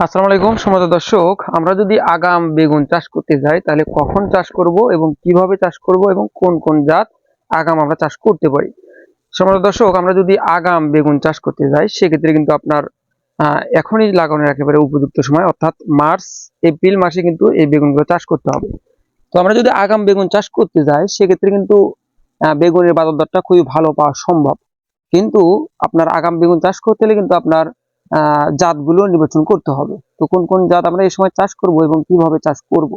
আসসালামু আলাইকুম সমাজ দর্শক। আমরা যদি আগাম বেগুন চাষ করতে যাই, তাহলে কখন চাষ করব এবং কীভাবে চাষ করব এবং কোন কোন জাত আগাম আমরা চাষ করতে পারি? সমাজ দর্শক, আমরা যদি আগাম বেগুন চাষ করতে যাই, সেক্ষেত্রে কিন্তু আপনার এখনই লাগানোর একেবারে উপযুক্ত সময়, অর্থাৎ মার্চ, এপ্রিল মাসে কিন্তু এই বেগুনগুলো চাষ করতে হবে। তো আমরা যদি আগাম বেগুন চাষ করতে যাই, সেক্ষেত্রে কিন্তু বেগুনের বাজার দরটা খুবই ভালো পাওয়া সম্ভব। কিন্তু আপনার আগাম বেগুন চাষ করতে হলে কিন্তু আপনার জাতগুলো নির্বাচন করতে হবে। তো কোন কোন জাত আমরা এই সময় চাষ করব এবং কীভাবে চাষ করব?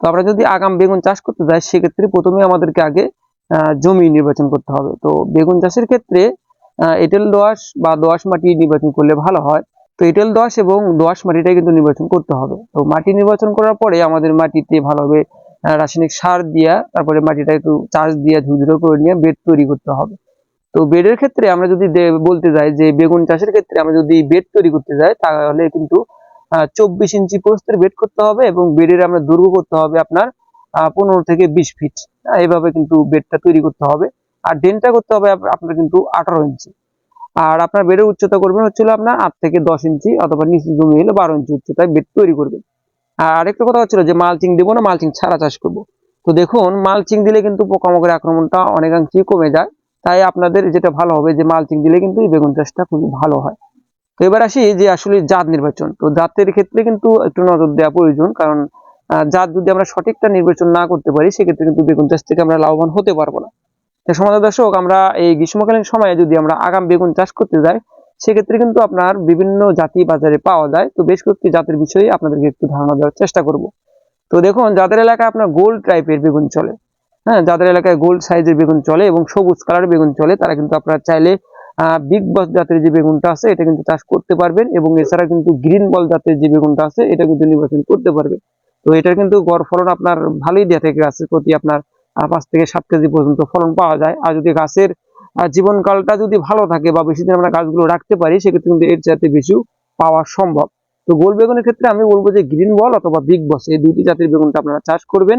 তো আমরা যদি আগাম বেগুন চাষ করতে যাই, সেক্ষেত্রে প্রথমে আমাদেরকে আগে জমি নির্বাচন করতে হবে। তো বেগুন চাষের ক্ষেত্রে এঁটেল দোআঁশ বা দোআঁশ মাটি নির্বাচন করলে ভালো হয়। তো এঁটেল দোআঁশ এবং দোআঁশ মাটিটা কিন্তু নির্বাচন করতে হবে। তো মাটি নির্বাচন করার পরে আমাদের মাটিতে ভালোভাবে রাসায়নিক সার দিয়া, তারপরে মাটিটা একটু চাষ দিয়ে ঝুড়ঝুড়ো করে নিয়ে বেড তৈরি করতে হবে। তো বেডের ক্ষেত্রে আমরা যদি বলতে যাই যে বেগুন চাষের ক্ষেত্রে আমরা যদি বেড তৈরি করতে যাই, তাহলে কিন্তু চব্বিশ ইঞ্চি প্রস্তের বেড করতে হবে এবং বেডের আমরা দৈর্ঘ্য করতে হবে আপনার পনেরো থেকে বিশ ফিট। এইভাবে কিন্তু বেডটা তৈরি করতে হবে। আর ডেনটা করতে হবে আপনার কিন্তু আঠারো ইঞ্চি। আর আপনার বেডের উচ্চতা করবেন হচ্ছিল আপনার আট থেকে দশ ইঞ্চি অথবা নিচু জমি হলে বারো ইঞ্চি উচ্চতায় বেড তৈরি করবেন। আর আরেকটা কথা হচ্ছিল যে মালচিং দেবো না, মালচিং ছাড়া চাষ করব। তো দেখুন, মালচিং দিলে কিন্তু পোকামাকড়ের আক্রমণটা অনেকাংশেই কমে যায়। তাই আপনাদের যেটা ভালো হবে যে মালচিং দিলে কিন্তু এই বেগুন চাষটা খুবই ভালো হয়। তো এবার আসি যে আসলে জাত নির্বাচন। তো জাতের ক্ষেত্রে কিন্তু একটু নজর দেওয়া প্রয়োজন, কারণ জাত যদি আমরা সঠিকটা নির্বাচন না করতে পারি, সেক্ষেত্রে কিন্তু বেগুন চাষ থেকে আমরা লাভবান হতে পারব না। সমাজ দর্শক, আমরা এই গ্রীষ্মকালীন সময়ে যদি আমরা আগাম বেগুন চাষ করতে যাই, সেক্ষেত্রে কিন্তু আপনার বিভিন্ন জাতি বাজারে পাওয়া যায়। তো বেশ কয়েকটি জাতের বিষয়ে আপনাদেরকে একটু ধারণা দেওয়ার চেষ্টা করব। তো দেখুন, যাদের এলাকায় আপনার গোল্ড টাইপের বেগুন চলে হ্যাঁ যাদের এলাকায় গোল্ড সাইজের বেগুন চলে এবং সবুজ কালারের বেগুন চলে, তারা কিন্তু আপনারা চাইলে বিগ বস জাতের যে বেগুনটা আছে, এটা কিন্তু চাষ করতে পারবেন এবং এছাড়া কিন্তু গ্রিন বল জাতের যে বেগুনটা আছে, এটা কিন্তু নির্বাচন করতে পারবেন। তো এটার কিন্তু গড় ফলন আপনার ভালোই দেওয়া থেকে, গাছের প্রতি আপনার পাঁচ থেকে সাত কেজি পর্যন্ত ফলন পাওয়া যায়। আর যদি গাছের জীবনকালটা যদি ভালো থাকে বা বেশি দিন আমরা গাছগুলো রাখতে পারি, সেক্ষেত্রে কিন্তু এর চাইতে বেশি পাওয়া সম্ভব। তো গোল বেগুনের ক্ষেত্রে আমি বলব যে গ্রিন বল অথবা বিগ বস এই দুইটি জাতের বেগুনটা আপনারা চাষ করবেন।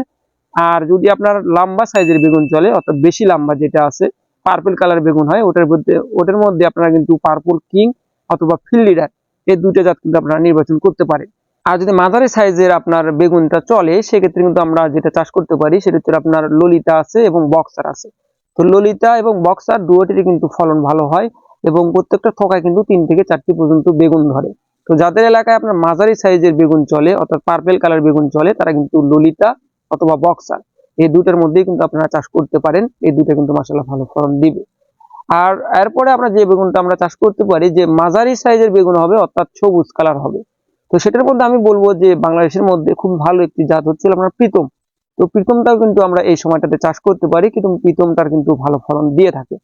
আর যদি আপনার লম্বা সাইজের বেগুন চলে, অর্থাৎ বেশি লম্বা যেটা আছে পার্পল কালার বেগুন হয়, ওটার মধ্যে ওটার মধ্যে আপনারা কিন্তু পার্পল কিং অথবা ফিল্ড লিডার এই দুইটা জাত কিন্তু আপনারা নির্বাচন করতে পারেন। আর যদি মাঝারি সাইজের আপনার বেগুনটা চলে, সেক্ষেত্রে কিন্তু আমরা যেটা চাষ করতে পারি, সেটা হচ্ছে আপনার ললিতা আছে এবং বক্সার আছে। তো ললিতা এবং বক্সার দুটোরই কিন্তু ফলন ভালো হয় এবং প্রত্যেকটা থোকায় কিন্তু তিন থেকে চারটি পর্যন্ত বেগুন ধরে। তো যাদের এলাকায় আপনার মাঝারি সাইজের বেগুন চলে, অর্থাৎ পার্পেল কালার বেগুন চলে, তারা কিন্তু ললিতা অথবা বক্সার এই দুটার মধ্যেই কিন্তু আপনারা চাষ করতে পারেন। এই দুটো কিন্তু মাসাল্লাহ ভালো ফলন দিবে। আর এরপরে আমরা যে বেগুনটা আমরা চাষ করতে পারি, যে মাঝারি সাইজের বেগুন হবে, অর্থাৎ সবুজ কালার হবে। তো সেটার মধ্যে আমি বলব যে বাংলাদেশের মধ্যে খুব ভালো একটি জাত হচ্ছে আপনার প্রীতম। তো প্রীতমটাও কিন্তু আমরা এই সময়টাতে চাষ করতে পারি, কিন্তু প্রীতমটার কিন্তু ভালো ফলন দিয়ে থাকে।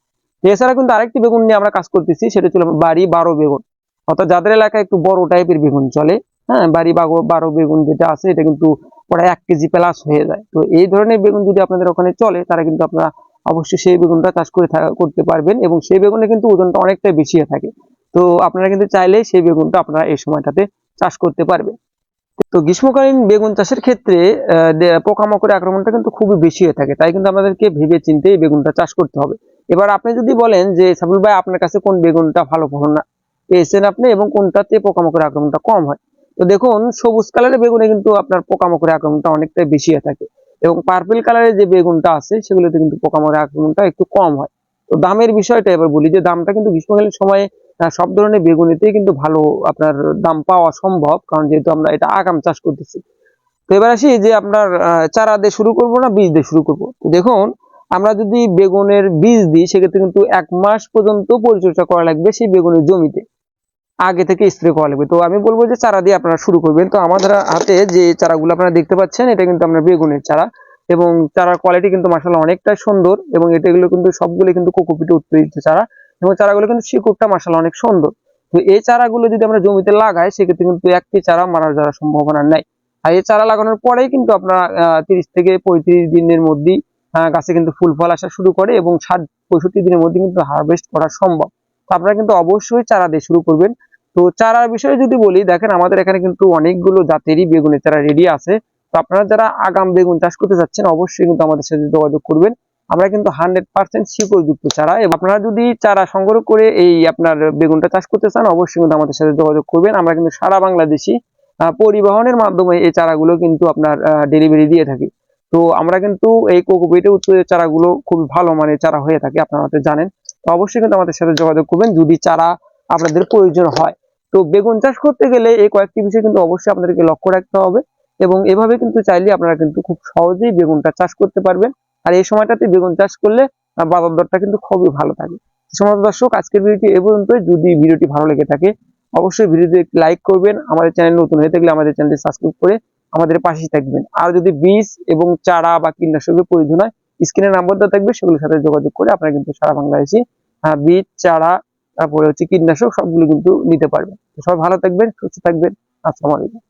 এছাড়া কিন্তু আরেকটি বেগুন নিয়ে আমরা কাজ করতেছি, সেটা ছিল বাড়ি বারো বেগুন। অর্থাৎ যাদের এলাকায় একটু বড় টাইপের বেগুন চলে হ্যাঁ বাড়ি বারো বেগুন যেটা আছে, এটা কিন্তু প্রায় এক কেজি প্লাস হয়ে যায়। তো এই ধরনের বেগুন যদি আপনাদের ওখানে চলে, তারা কিন্তু আপনারা অবশ্যই সেই বেগুনটা চাষ করে করতে পারবেন এবং সেই বেগুনে কিন্তু ওজনটা অনেকটাই বেশি হয়ে থাকে। তো আপনারা কিন্তু চাইলে সেই বেগুনটা আপনারা এই সময়টাতে চাষ করতে পারবেন। তো গ্রীষ্মকালীন বেগুন চাষের ক্ষেত্রে পোকামাকড়ের আক্রমণটা কিন্তু খুবই বেশি হয়ে থাকে। তাই কিন্তু আমাদেরকে ভেবে চিন্তে এই বেগুনটা চাষ করতে হবে। এবার আপনি যদি বলেন যে সাবুল ভাই, আপনার কাছে কোন বেগুনটা ভালো ফলন পেয়েছেন আপনি এবং কোনটাতে পোকামাকড়ের আক্রমণটা কম হয়? তো দেখুন, সবুজ কালারের বেগুনে কিন্তু আপনার পোকামাকড়ের আক্রমণটা অনেকটাই বেশি হয়ে থাকে। এবং পার্পল কালারের যে বেগুনটা আছে, সেগুলোতে কিন্তু পোকামাকড়ের আক্রমণটা একটু কম হয়। তো দামের বিষয়টা এবার বলি যে, দামটা কিন্তু গ্রীষ্মকালীন সময়ে সব ধরনের বেগুনিতেই কিন্তু ভালো আপনার দাম পাওয়া সম্ভব, কারণ যেহেতু আমরা এটা আগাম চাষ করতেছি। তো এবার আসি যে, আপনার চারা দিয়ে শুরু করব না বীজ দিয়ে শুরু করব? তো দেখুন, আমরা যদি বেগুনের বীজ দিই, সেক্ষেত্রে কিন্তু এক মাস পর্যন্ত পরিচর্যা করা লাগবে সেই বেগুনের জমিতে। আগে থেকে স্প্রে করা লাগবে। তো আমি বলব যে চারা দিয়ে আপনারা শুরু করবেন। তো আমাদের হাতে যে চারাগুলো আপনারা দেখতে পাচ্ছেন, এটা কিন্তু আপনার বেগুনের চারা এবং চারার কোয়ালিটি কিন্তু মাসাল্লাহ অনেকটা সুন্দর এবং এটাগুলো কিন্তু সবগুলো কিন্তু কোকোপিটে উৎপাদিত চারা এবং চারাগুলো কিন্তু শিকড়টা মাসাল্লাহ অনেক সুন্দর। তো এই চারাগুলো যদি আমরা জমিতে লাগাই, সেক্ষেত্রে কিন্তু একটি চারা মারা যাওয়ার সম্ভাবনা নাই। আর এই চারা লাগানোর পরেই কিন্তু আপনারা তিরিশ থেকে পঁয়ত্রিশ দিনের মধ্যেই গাছে কিন্তু ফুল ফল আসা শুরু করে এবং ষাট, পঁয়ষট্টি দিনের মধ্যে কিন্তু হারভেস্ট করা সম্ভব। আপনারা কিন্তু অবশ্যই চারা দিয়ে শুরু করবেন। তো চারার বিষয়ে যদি বলি, দেখেন আমাদের এখানে কিন্তু অনেকগুলো জাতেরই বেগুনের চারা রেডি আছে। তো আপনারা যারা আগাম বেগুন চাষ করতে চাচ্ছেন অবশ্যই কিন্তু আমাদের সাথে যোগাযোগ করবেন। আমরা কিন্তু হান্ড্রেড পার্সেন্ট শিকড় যুক্ত চারা এবং আপনারা যদি চারা সংগ্রহ করে এই আপনার বেগুনটা চাষ করতে চান, অবশ্যই কিন্তু আমাদের সাথে যোগাযোগ করবেন। আমরা কিন্তু সারা বাংলাদেশি পরিবহনের মাধ্যমে এই চারাগুলো কিন্তু আপনার ডেলিভারি দিয়ে থাকি। তো আমরা কিন্তু এই কোকোপিটে উৎপাদিত চারাগুলো খুব ভালো মানের চারা হয়ে থাকে, আপনারা জানেন। অবশ্যই কিন্তু আমাদের সাথে যোগাযোগ করবেন যদি চারা আপনাদের প্রয়োজন হয়। তো বেগুন চাষ করতে গেলে এই কয়েকটি বিষয় কিন্তু অবশ্যই আপনাদেরকে লক্ষ্য রাখতে হবে এবং এভাবে কিন্তু চাইলে আপনারা কিন্তু খুব সহজেই বেগুনটা চাষ করতে পারবেন। আর এই সময়টাতে বেগুন চাষ করলে বাজার দরটা কিন্তু খুবই ভালো থাকে। সমস্ত দর্শক, আজকের ভিডিওটি এ পর্যন্তই যদি ভিডিওটি ভালো লেগে থাকে, অবশ্যই ভিডিওটি একটি লাইক করবেন, আমাদের চ্যানেল নতুন হয়ে থাকলে আমাদের চ্যানেলটি সাবস্ক্রাইব করে আমাদের পাশেই থাকবেন। আর যদি বীজ এবং চারা বা কীটনাশকের প্রয়োজন হয় স্ক্রিনে নাম্বার দেওয়া থাকবে, সেগুলোর সাথে যোগাযোগ করে আপনারা কিন্তু সারা বাংলাদেশি বীজ চারা, তারপরে হচ্ছে কীটনাশক সবগুলো কিন্তু নিতে পারবেন। সবাই ভালো থাকবেন, সুস্থ থাকবেন। আসসালামু আলাইকুম।